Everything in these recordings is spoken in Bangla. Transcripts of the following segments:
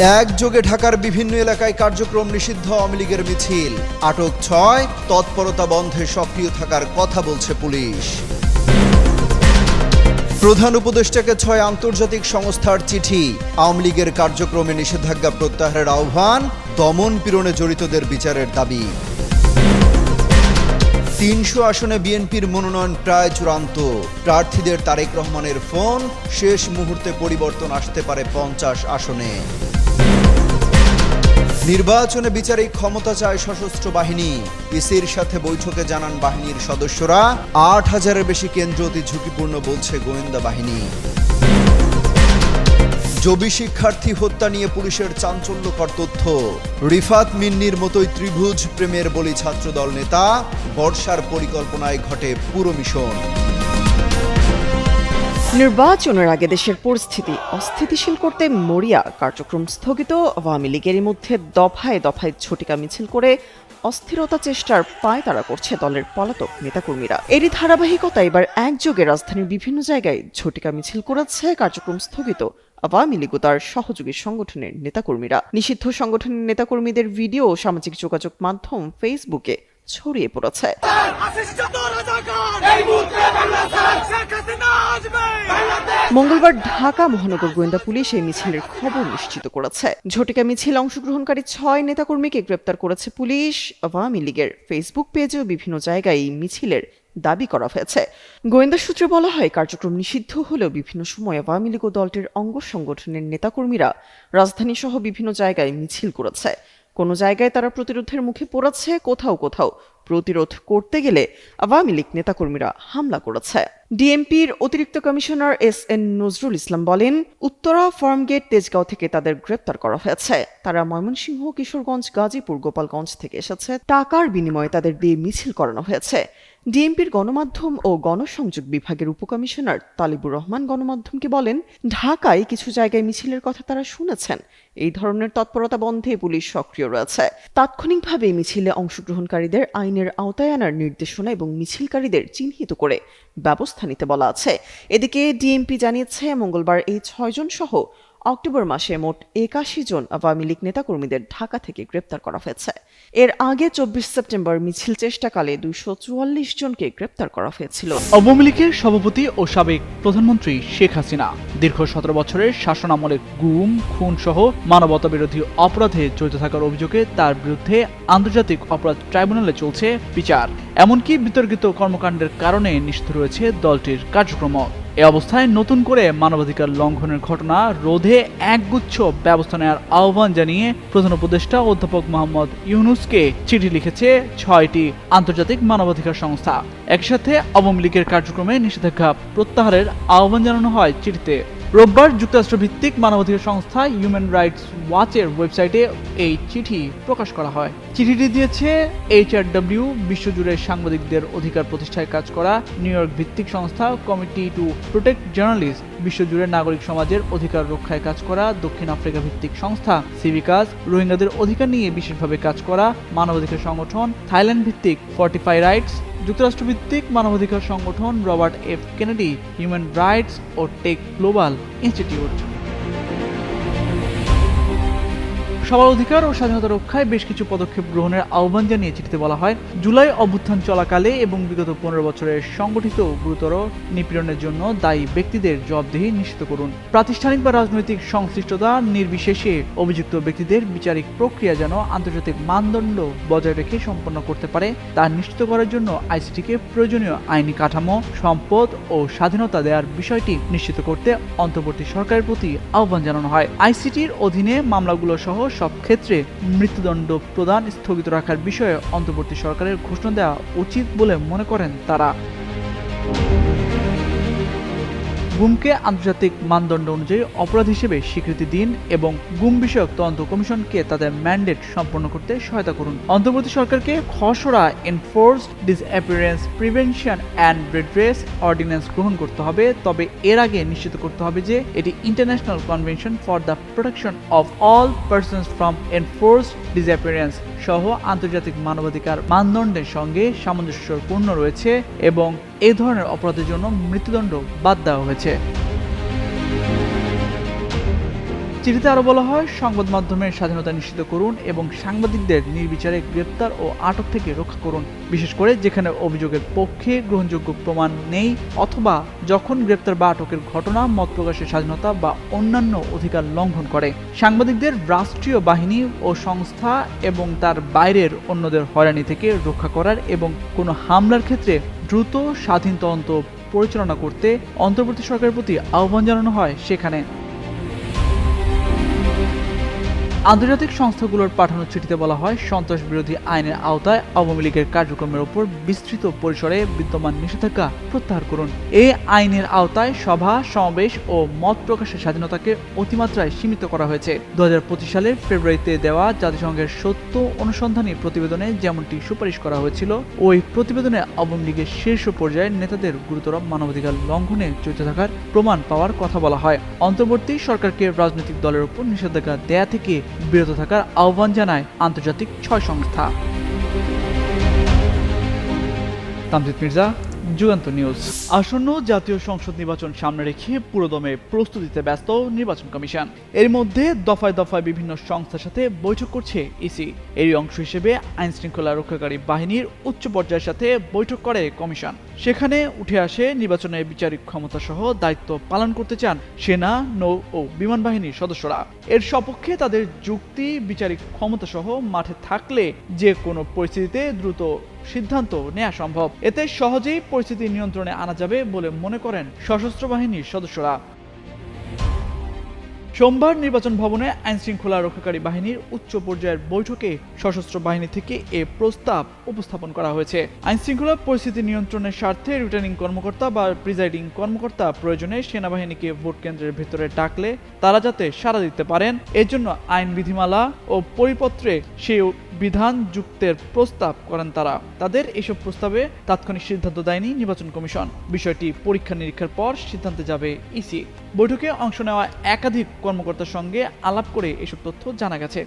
একযোগে ঢাকার বিভিন্ন এলাকায় কার্যক্রম নিষিদ্ধ আওয়ামী লীগের মিছিল। আটক ছয়, তৎপরতা বন্ধে সক্রিয় থাকার কথা বলছে পুলিশ। প্রধান উপদেষ্টাকে ছয় আন্তর্জাতিক সংস্থার চিঠি। আওয়ামী লীগের কার্যক্রমে নিষেধাজ্ঞা প্রত্যাহারের আহ্বান, দমন পীড়নে জড়িতদের বিচারের দাবি। তিনশো আসনে বিএনপির মনোনয়ন প্রায় চূড়ান্ত। প্রার্থীদের তারেক রহমানের ফোন, শেষ মুহূর্তে পরিবর্তন আসতে পারে পঞ্চাশ আসনে। নির্বাচনে বিচারিক ক্ষমতা চায় সশস্ত্র বাহিনী। ইসির সাথে বৈঠকে জানান বাহিনীর সদস্যরা। আট হাজারের বেশি কেন্দ্র অতি ঝুঁকিপূর্ণ বলছে গোয়েন্দা বাহিনী। জবি শিক্ষার্থী হত্যা নিয়ে পুলিশের চাঞ্চল্যকর তথ্য। রিফাত মিন্নির মতোই ত্রিভুজ প্রেমের বলি ছাত্রদল নেতা। বর্ষার পরিকল্পনায় ঘটে পুরো মিশন। নির্বাচনের আগে দেশের পরিস্থিতি অস্থিতিশীল করতে মরিয়া কার্যক্রম স্থগিত। আওয়ামী লীগেরই মধ্যে দফায় দফায় ছটিকা মিছিল করে অস্থিরতা চেষ্টার পায় তারা করছে দলের পলাতক নেতাকর্মীরা। এরই ধারাবাহিকতা এবার একযোগে রাজধানীর বিভিন্ন জায়গায় ঝটিকা মিছিল করেছে কার্যক্রম স্থগিত আওয়ামী লীগ তার সহযোগী সংগঠনের নেতাকর্মীরা। নিষিদ্ধ সংগঠনের নেতাকর্মীদের ভিডিও সামাজিক যোগাযোগ মাধ্যম ফেসবুকে ছড়িয়ে পড়েছে। মঙ্গলবার ঢাকা মহানগর গোয়েন্দা পুলিশ এই মিছিলের খবর নিশ্চিত করেছে। ঝটিকা মিছিল অংশগ্রহণকারী ছয় নেতাকর্মীকে গ্রেপ্তার করেছে পুলিশ, আওয়ামী লীগের ফেসবুক পেজেও বিভিন্ন জায়গায় এই মিছিলের দাবি করা হয়েছে। গোয়েন্দা সূত্রে বলা হয়, কার্যক্রম নিষিদ্ধ হলেও বিভিন্ন সময় আওয়ামী লীগ ও দলটির অঙ্গ সংগঠনের নেতাকর্মীরা রাজধানী সহ বিভিন্ন জায়গায় মিছিল করেছে। কোনো জায়গায় তারা প্রতিরোধের মুখে পড়েছে, কোথাও কোথাও প্রতিরোধ করতে গেলে আওয়ামী লীগ নেতাকর্মীরা হামলা করেছে। ডিএমপির অতিরিক্ত commissioner S N Nazrul Islam বলেন, উত্তরা ফার্মগেট তেজগাঁও থেকে তাদের গ্রেপ্তার করা হয়েছে। তারা ময়মনসিংহ, কিশোরগঞ্জ, গাজীপুর, গোপালগঞ্জ থেকে এসেছে। টাকার বিনিময়ে তাদের দিয়ে মিছিল করানো হয়েছে। ডিএমপির গণমাধ্যম ও গণসংযোগ বিভাগের উপকমিশনার তালিবুর রহমান গণমাধ্যমকে বলেন, ঢাকায় কিছু জায়গায় মিছিলের কথা তারা শুনেছেন। এই ধরনের তৎপরতা বন্ধে পুলিশ সক্রিয় রয়েছে। তাৎক্ষণিকভাবে মিছিলে অংশগ্রহণকারীদের আইনের আওতায় আনার নির্দেশনা এবং মিছিলকারীদের চিহ্নিত করে ব্যবস্থা নিতে বলা আছে। এদিকে ডিএমপি জানিয়েছে মঙ্গলবার এই ছয়জন সহ অক্টোবর মাসে মোট একাশি জন আওয়ামী লীগ নেতাকর্মীদের ঢাকা থেকে গ্রেপ্তার করা হয়েছে। এর আগে চব্বিশ সেপ্টেম্বর মিছিল চেষ্টাকালে দুইশো চুয়াল্লিশ জনকে গ্রেপ্তার করা হয়েছিল। আওয়ামী লীগের সভাপতি ও সাবেক প্রধানমন্ত্রী শেখ হাসিনা দীর্ঘ সতেরো বছরের শাসনামলে গুম খুন সহ মানবতা বিরোধী অপরাধে জড়িত থাকার অভিযোগে তার বিরুদ্ধে আন্তর্জাতিক অপরাধ ট্রাইব্যুনালে চলছে বিচার। এমনকি বিতর্কিত কর্মকাণ্ডের কারণে নিষিদ্ধ রয়েছে দলটির কার্যক্রম এ অবস্থায় নতুন করে মানবাধিকার লঙ্ঘনের ঘটনা রোধে একগুচ্ছ ব্যবস্থা নেওয়ার আহ্বান জানিয়ে প্রধান উপদেষ্টা অধ্যাপক মোহাম্মদ ইউনুসকে চিঠি লিখেছে ছয়টি আন্তর্জাতিক মানবাধিকার সংস্থা। একসাথে আওয়ামী লীগের কার্যক্রমে নিষেধাজ্ঞা প্রত্যাহারের আহ্বান জানানো হয় চিঠিতে। রোববার যুক্তরাষ্ট্র ভিত্তিক মানবাধিকার সংস্থা হিউম্যান রাইটস ওয়াচের ওয়েবসাইটে এই চিঠি প্রকাশ করা হয়। চিঠিটি দিয়েছে এইচআরডব্লিউ বিশ্বজুড়ে সাংবাদিকদের অধিকার প্রতিষ্ঠায় কাজ করা নিউ ইয়র্ক ভিত্তিক সংস্থা কমিটি টু প্রোটেক্ট জার্নালিস্ট বিশ্বজুড়ে নাগরিক সমাজের অধিকার রক্ষায় কাজ করা দক্ষিণ আফ্রিকা ভিত্তিক সংস্থা সিভিকাজ রোহিঙ্গাদের অধিকার নিয়ে বিশেষভাবে কাজ করা মানবাধিকার সংগঠন থাইল্যান্ড ভিত্তিক ফর্টিফাই রাইটস যুক্তরাষ্ট্র ভিত্তিক মানবাধিকার সংগঠন Robert F Kennedy human rights ও টেক গ্লোবাল ইনস্টিটিউট। সবার অধিকার ও স্বাধীনতা রক্ষায় বেশ কিছু পদক্ষেপ গ্রহণের আহ্বান জানিয়ে চিঠিতে বলা হয়। জুলাই অভ্যুত্থান চলাকালে এবং বিগত পনেরো বছরের সংগঠিত গুরুতর নিপীড়নের জন্য দায়ী ব্যক্তিদের জবাবদিহি নিশ্চিত করুন। প্রাতিষ্ঠানিক বা রাজনৈতিক সংশ্লিষ্টতা নির্বিশেষে অভিযুক্ত ব্যক্তিদের বিচারিক প্রক্রিয়া যেন আন্তর্জাতিক মানদণ্ড বজায় রেখে সম্পন্ন করতে পারে, তা নিশ্চিত করার জন্য আইসিটিকে প্রয়োজনীয় আইনি কাঠামো, সম্পদ ও স্বাধীনতা দেওয়ার বিষয়টি নিশ্চিত করতে অন্তর্বর্তী সরকারের প্রতি আহ্বান জানানো হয়। আইসিটির অধীনে মামলাগুলো সহ সব ক্ষেত্রে মৃত্যুদণ্ড প্রদান স্থগিত রাখার বিষয়ে অন্তর্বর্তী সরকারের ঘোষণা দেওয়া উচিত বলে মনে করেন তারা। গুমকে আন্তর্জাতিক মানদণ্ড অনুযায়ী অপরাধ হিসেবে স্বীকৃতি দিন এবং গুম বিষয়ক তদন্ত কমিশনকে তাদের ম্যান্ডেট সম্পন্ন করতে সহায়তা করুন। অন্তর্বর্তী সরকারকে খসড়া enforced disappearance prevention and redress ordinance গ্রহণ করতে হবে। তবে এর আগে নিশ্চিত করতে হবে যে এটি international convention for the protection of all persons from enforced disappearance সহ আন্তর্জাতিক মানবাধিকার মানদণ্ডের সঙ্গে সামঞ্জস্যপূর্ণ রয়েছে এবং এ ধরনের অপরাধের জন্য মৃত্যুদণ্ড বাদ দেওয়া হয়েছে। চিঠিতে আরও বলা হয়, সংবাদ মাধ্যমের স্বাধীনতা নিশ্চিত করুন এবং সাংবাদিকদের নির্বিচারে গ্রেপ্তার ও আটক থেকে রক্ষা করুন। বিশেষ করে যেখানে অভিযোগের পক্ষে গ্রহণযোগ্য প্রমাণ নেই অথবা যখন গ্রেপ্তার বা আটকের ঘটনা, মত প্রকাশের স্বাধীনতা বা অন্যান্য অধিকার লঙ্ঘন করে। সাংবাদিকদের রাষ্ট্রীয় বাহিনী ও সংস্থা এবং তার বাইরের অন্যদের হয়রানি থেকে রক্ষা করার এবং কোনো হামলার ক্ষেত্রে দ্রুত স্বাধীন তদন্ত পরিচালনা করতে অন্তর্বর্তী সরকারের প্রতি আহ্বান জানানো হয় সেখানে। আন্তর্জাতিক সংস্থাগুলোর পাঠানো চিঠিতে বলা হয়, সন্ত্রাস বিরোধী আইনের আওতায় আওয়ামী লীগের কার্যক্রমের উপর বিস্তৃত পরিসরে বিদ্যমান নিষেধাজ্ঞা প্রত্যাহার করুন। এই আইনের আওতায় সভা, সমাবেশ ও মত প্রকাশের স্বাধীনতাকে অতিমাত্রায় সীমিত করা হয়েছে। দু হাজার পঁচিশ সালের ফেব্রুয়ারিতে দেওয়া জাতিসংঘের সত্য অনুসন্ধানী প্রতিবেদনে যেমনটি সুপারিশ করা হয়েছিল, ওই প্রতিবেদনে আওয়ামী লীগের শীর্ষ পর্যায়ের নেতাদের গুরুতর মানবাধিকার লঙ্ঘনে জড়িত থাকার প্রমাণ পাওয়ার কথা বলা হয়। অন্তর্বর্তী সরকারকে রাজনৈতিক দলের উপর নিষেধাজ্ঞা দেয়া থেকে বিরত থাকার আহ্বান জানায় আন্তর্জাতিক ছয় সংস্থা। তামজিদ মির্জা যুগান্ত নিউজ। আসন্ন জাতীয় সংসদ নির্বাচন সামনে রেখে পুরোদমে প্রস্তুতিতে ব্যস্ত নির্বাচন কমিশন। এর মধ্যে দফায় দফায় বিভিন্ন সংস্থার সাথে বৈঠক করছে ইসি। এরই অংশ হিসেবে আইন শৃঙ্খলা রক্ষাকারী বাহিনীর উচ্চ পর্যায়ের সাথে বৈঠক করে কমিশন। সেখানে উঠে আসে নির্বাচনের বিচারিক ক্ষমতা সহ দায়িত্ব পালন করতে চান সেনা, নৌ ও বিমান বাহিনীর সদস্যরা। এর সপক্ষে তাদের যুক্তি, বিচারিক ক্ষমতা সহ মাঠে থাকলে যে কোনো পরিস্থিতিতে দ্রুত সিদ্ধান্ত নেওয়া সম্ভব। এতে সহজেই পরিস্থিতি নিয়ন্ত্রণে আনা যাবে বলে মনে করেন সশস্ত্র বাহিনীর সদস্যরা। সোমবার নির্বাচন ভবনে আইন শৃঙ্খলা রক্ষাকারী বাহিনীর উচ্চ পর্যায়ের বৈঠকে সশস্ত্র বাহিনী থেকে এ প্রস্তাব উপস্থাপন করা হয়েছে। আইন শৃঙ্খলা পরিস্থিতি নিয়ন্ত্রণের স্বার্থে রিটার্নিং কর্মকর্তা বা প্রিজাইডিং কর্মকর্তা প্রয়োজনে সেনাবাহিনীকে ভোট কেন্দ্রের ভেতরে ডাকলে তারা যাতে সাড়া দিতে পারেন। এজন্য আইন বিধিমালা ও পরিপত্রে সেই বিধান যুক্তের প্রস্তাব করেন তারা। তাদের এসব প্রস্তাবে তাৎক্ষণিক সিদ্ধান্ত দেয়নি নির্বাচন কমিশন। বিষয়টি পরীক্ষা নিরীক্ষার পর সিদ্ধান্তে যাবে ইসি। বৈঠকে অংশ নেওয়া একাধিক কর্মকর্তার সঙ্গে আলাপ করে এসব তথ্য জানা গেছে।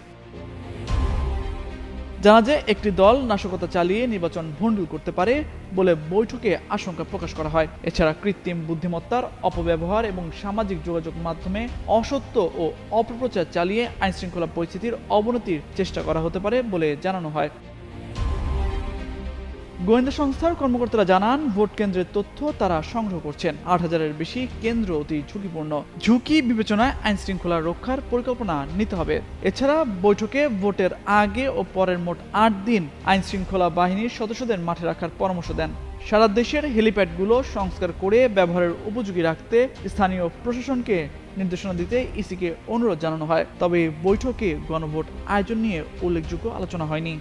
জানা যায়, একটি দল নাশকতা চালিয়ে নির্বাচন ভণ্ডুল করতে পারে বলে বৈঠকে আশঙ্কা প্রকাশ করা হয়। এছাড়া কৃত্রিম বুদ্ধিমত্তার অপব্যবহার এবং সামাজিক যোগাযোগ মাধ্যমে অসত্য ও অপপ্রচার চালিয়ে আইনশৃঙ্খলা পরিস্থিতির অবনতির চেষ্টা করা হতে পারে বলে জানানো হয়। গোয়েন্দা সংস্থার কর্মকর্তারা জানান, ভোট কেন্দ্রের তথ্য তারা সংগ্রহ করছেন। আট হাজারের বেশি কেন্দ্র অতি ঝুঁকিপূর্ণ। ঝুঁকি বিবেচনায় আইন শৃঙ্খলা রক্ষার পরিকল্পনা নিতে হবে। এছাড়া বৈঠকে ভোটের আগে ও পরের মোট আট দিন আইন শৃঙ্খলা বাহিনীর সদস্যদের মাঠে রাখার পরামর্শ দেন। সারা দেশের হেলিপ্যাডগুলো সংস্কার করে ব্যবহারের উপযোগী রাখতে স্থানীয় প্রশাসনকে নির্দেশনা দিতে ইসিকে অনুরোধ জানানো হয়। তবে বৈঠকে গণভোট আয়োজন নিয়ে উল্লেখযোগ্য আলোচনা হয়নি।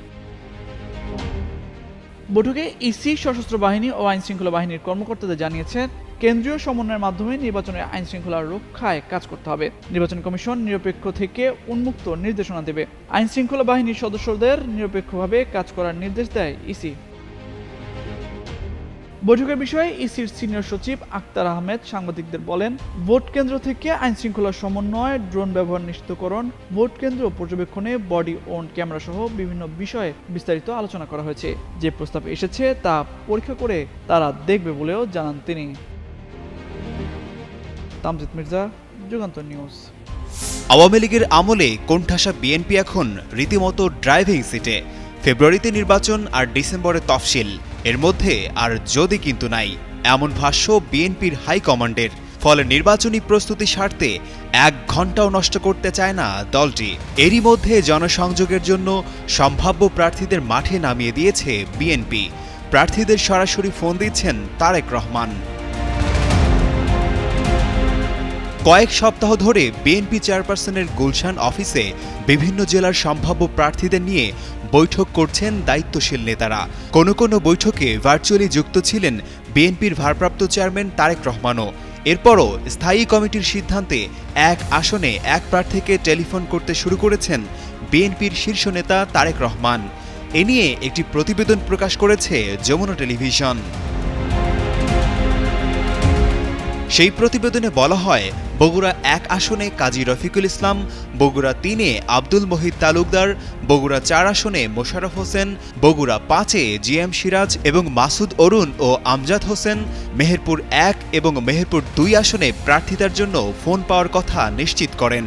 বৈঠকে ইসি, সশস্ত্র বাহিনী ও আইন শৃঙ্খলা বাহিনীর কর্মকর্তাদের জানিয়েছেন, কেন্দ্রীয় সমন্বয়ের মাধ্যমে নির্বাচনের আইন শৃঙ্খলা রক্ষায় কাজ করতে হবে। নির্বাচন কমিশন নিরপেক্ষ থেকে উন্মুক্ত নির্দেশনা দেবে। আইন শৃঙ্খলা বাহিনীর সদস্যদের নিরপেক্ষভাবে কাজ করার নির্দেশ দেয় ইসি। বৈঠকের বিষয়ে ইসির সিনিয়র সচিব আক্তার আহমেদ সাংবাদিকদের বলেন, ভোট কেন্দ্র থেকে আইন শৃঙ্খলা সমন্বয়, ড্রোন ব্যবহার নিশ্চিতকরণ, ভোট কেন্দ্র পর্যবেক্ষণে বডি ওন ক্যামেরা সহ বিভিন্ন বিষয়ে বিস্তারিত আলোচনা করা হয়েছে। যে প্রস্তাব এসেছে তা পরীক্ষা করে তারা দেখবে বলেও জানান তিনি। তামজিদ মির্জা, যুগান্তর নিউজ। আওয়ামী লীগের আমলে কোণঠাসা বিএনপি এখন রীতিমতো ড্রাইভিং সিটে। ফেব্রুয়ারিতে নির্বাচন আর ডিসেম্বরে তফসিল। এর মধ্যে আর যদি কিন্তু নাই, এমন ভাষ্য বিএনপির হাইকমান্ডের ফলে নির্বাচনী প্রস্তুতি সারতে এক ঘন্টাও নষ্ট করতে চায় না দলটি। এরই মধ্যে জনসংযোগের জন্য সম্ভাব্য প্রার্থীদের মাঠে নামিয়ে দিয়েছে বিএনপি। প্রার্থীদের সরাসরি ফোন দিচ্ছেন তারেক রহমান। কয়েক সপ্তাহ ধরে বিএনপি চেয়ারপারসনের গুলশান অফিসে বিভিন্ন জেলার সম্ভাব্য প্রার্থীদের নিয়ে বৈঠক করছেন দায়িত্বশীল নেতারা। কোনো কোনো বৈঠকে ভার্চুয়ালি যুক্ত ছিলেন বিএনপির ভারপ্রাপ্ত চেয়ারম্যান তারেক রহমানও। এরপরও স্থায়ী কমিটির সিদ্ধান্তে এক আসনে এক প্রার্থীকে টেলিফোন করতে শুরু করেছেন বিএনপির শীর্ষ নেতা তারেক রহমান। এ নিয়ে একটি প্রতিবেদন প্রকাশ করেছে যমুনা টেলিভিশন। সেই প্রতিবেদনে বলা হয়, বগুড়া এক আসনে কাজী রফিকুল ইসলাম, বগুড়া তিনে আব্দুল মহিদ তালুকদার, বগুড়া চার আসনে মোশারফ হোসেন, বগুড়া পাঁচে জি এম সিরাজ এবং মাসুদ অরুণ ও আমজাদ হোসেন, মেহেরপুর এক এবং মেহেরপুর দুই আসনে প্রার্থিতার জন্য ফোন পাওয়ার কথা নিশ্চিত করেন।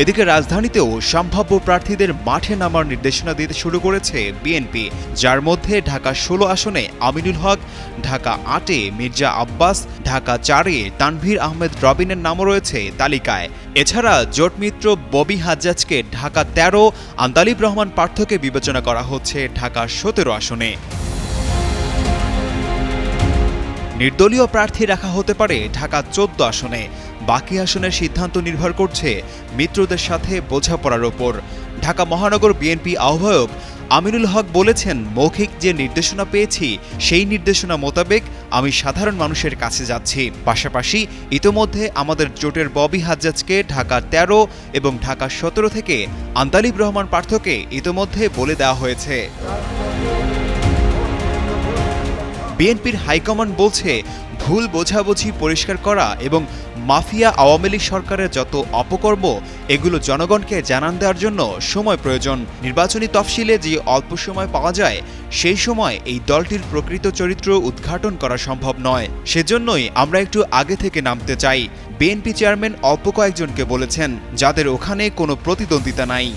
এদিকে রাজধানীতেও সম্ভাব্য প্রার্থীদের মাঠে নামার নির্দেশনা দিতে শুরু করেছে বিএনপি, যার মধ্যে ঢাকা ষোলো আসনে আমিনুল হক, ঢাকা আটে মির্জা আব্বাস, ঢাকা চারে তানভীর আহমেদ রবিনের নামও রয়েছে তালিকায়। এছাড়া জোটমিত্র ববি হাজ্জাজকে ঢাকা তেরো আন্দালিব রহমান পার্থকে বিবেচনা করা হচ্ছে ঢাকা সতেরো আসনে। নির্দলীয় প্রার্থী রাখা হতে পারে ঢাকা চোদ্দ আসনে। বাকি আসনের সিদ্ধান্ত নির্ভর করছে মিত্রদের সাথে বোঝাপড়ার ওপর। ঢাকা মহানগর বিএনপি আহ্বায়ক আমিনুল হক বলেছেন, মৌখিক যে নির্দেশনা পেয়েছি, সেই নির্দেশনা মোতাবেক আমি সাধারণ মানুষের কাছে যাচ্ছি। পাশাপাশি ইতোমধ্যে আমাদের জোটের ববি হাজ্জাজকে ঢাকা তেরো এবং ঢাকা সতেরো থেকে আন্তালিব রহমান পার্থকে ইতোমধ্যে বলে দেওয়া হয়েছে। বিএনপির হাইকমান্ড বলছে ভুল বোঝাবুঝি পরিষ্কার করা এবং মাফিয়া আওয়ামী লীগ সরকারের যত অপকর্ম, এগুলো জনগণকে জানান দেওয়ার জন্য সময় প্রয়োজন। নির্বাচনী তফসিলে যে অল্প সময় পাওয়া যায়, সেই সময় এই দলটির প্রকৃত চরিত্র উদ্ঘাটন করা সম্ভব নয়। সেজন্যই আমরা একটু আগে থেকে নামতে চাই। বিএনপি চেয়ারম্যান অল্প কয়েকজনকে বলেছেন, যাদের ওখানে কোনো প্রতিদ্বন্দ্বিতা নাই।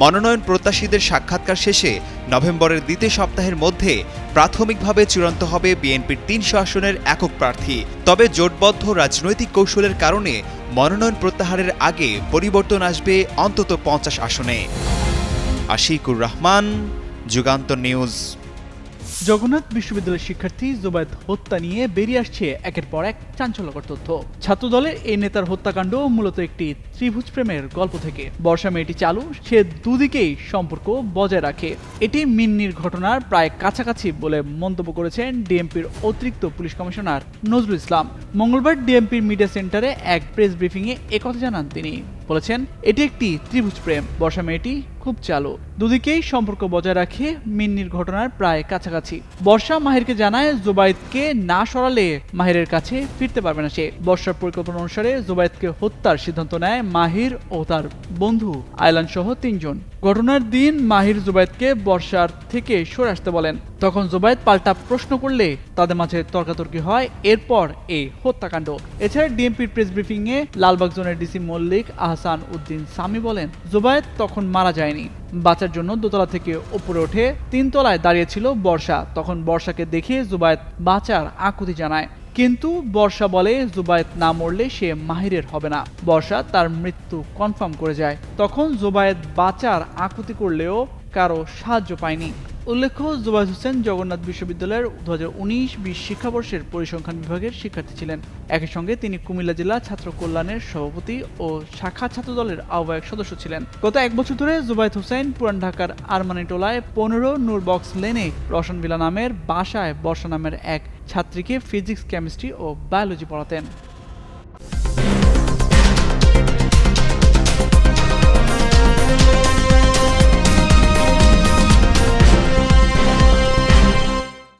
মনোনয়ন প্রত্যাশীদের সাক্ষাৎকার শেষে নভেম্বরের দ্বিতীয় সপ্তাহের মধ্যে প্রাথমিকভাবে চূড়ান্ত হবে বিএনপির তিনশো আসনের একক প্রার্থী। তবে জোটবদ্ধ রাজনৈতিক কৌশলের কারণে মনোনয়ন প্রত্যাহারের আগে পরিবর্তন আসবে অন্তত পঞ্চাশ আসনে। আশিকুর রহমান, যুগান্ত নিউজ। জগন্নাথ বিশ্ববিদ্যালয়ের শিক্ষার্থী জুবায়েদ হত্যা নিয়ে বেরিয়ে আসছে একের পর এক চাঞ্চল্যকর তথ্য। ছাত্রদলের এই নেতার হত্যাকাণ্ড মূলত একটি ত্রিভুজ প্রেমের গল্প থেকে। বর্ষা মেয়েটি চালু, সে দুদিকেই সম্পর্ক বজায় রাখে। এটি মিন্নির ঘটনার প্রায় কাছাকাছি বলে মন্তব্য করেছেন ডিএমপির অতিরিক্ত পুলিশ কমিশনার নজরুল ইসলাম। মঙ্গলবার ডিএমপির মিডিয়া সেন্টারে এক প্রেস ব্রিফিংয়ে একথা জানান তিনি। বলেছেন, এটি একটি ত্রিভুজ প্রেম। বর্ষা মেয়েটি খুব চালু। দুদিকেই সম্পর্ক বজায় রাখে মিন্নির ঘটনার প্রায় কাছাকাছি। বর্ষা মাহিরকে জানায়, জুবাইদকে না সরালে মাহিরের কাছে ফিরতে পারবে না সে। বর্ষার পরিকল্পনা অনুসারে জুবাইদকে হত্যার সিদ্ধান্ত নেয় মাহির ও তার বন্ধু আয়লান সহ তিনজন। ঘটনার দিন মাহির জুবাইদকে বর্ষার থেকে সরে আসতে বলেন। তখন জুবাইদ পাল্টা প্রশ্ন করলে তাদের মাঝে তর্কাতর্কি হয়, এরপর এই হত্যাকাণ্ড। এছাড়া ডিএমপির প্রেস ব্রিফিং এ লালবাগ জোনের ডিসি মল্লিক আহসান উদ্দিন সামি বলেন, জুবাইদ তখন মারা যায়নি। বাঁচার জন্য দোতলা থেকে উপরে ওঠে তিনতলায় দাঁড়িয়েছিল বর্ষা। তখন বর্ষাকে দেখে জুবায়েত বাঁচার আকুতি জানায়। কিন্তু বর্ষা বলে জুবায়েত না মরলে সে মাহিরের হবে না। বর্ষা তার মৃত্যু কনফার্ম করে যায়। তখন জুবায়েত বাঁচার আকুতি করলেও কারও সাহায্য পায়নি। উল্লেখ্য জুবাইদ হোসেন জগন্নাথ বিশ্ববিদ্যালয়ের দু হাজার উনিশ বিশ শিক্ষাবর্ষের পরিসংখ্যান বিভাগের শিক্ষার্থী ছিলেন। একই সঙ্গে তিনি কুমিল্লা জেলা ছাত্র কল্যাণের সভাপতি ও শাখা ছাত্র দলের আহ্বায়ক সদস্য ছিলেন। গত এক বছর ধরে জুবাইদ হোসেন পুরান ঢাকার আরমানিটোলায় পনেরো নূর বক্স লেনে রশনবিলা নামের বাসায় বর্ষা নামের এক ছাত্রীকে ফিজিক্স, কেমিস্ট্রি ও বায়োলজি পড়াতেন।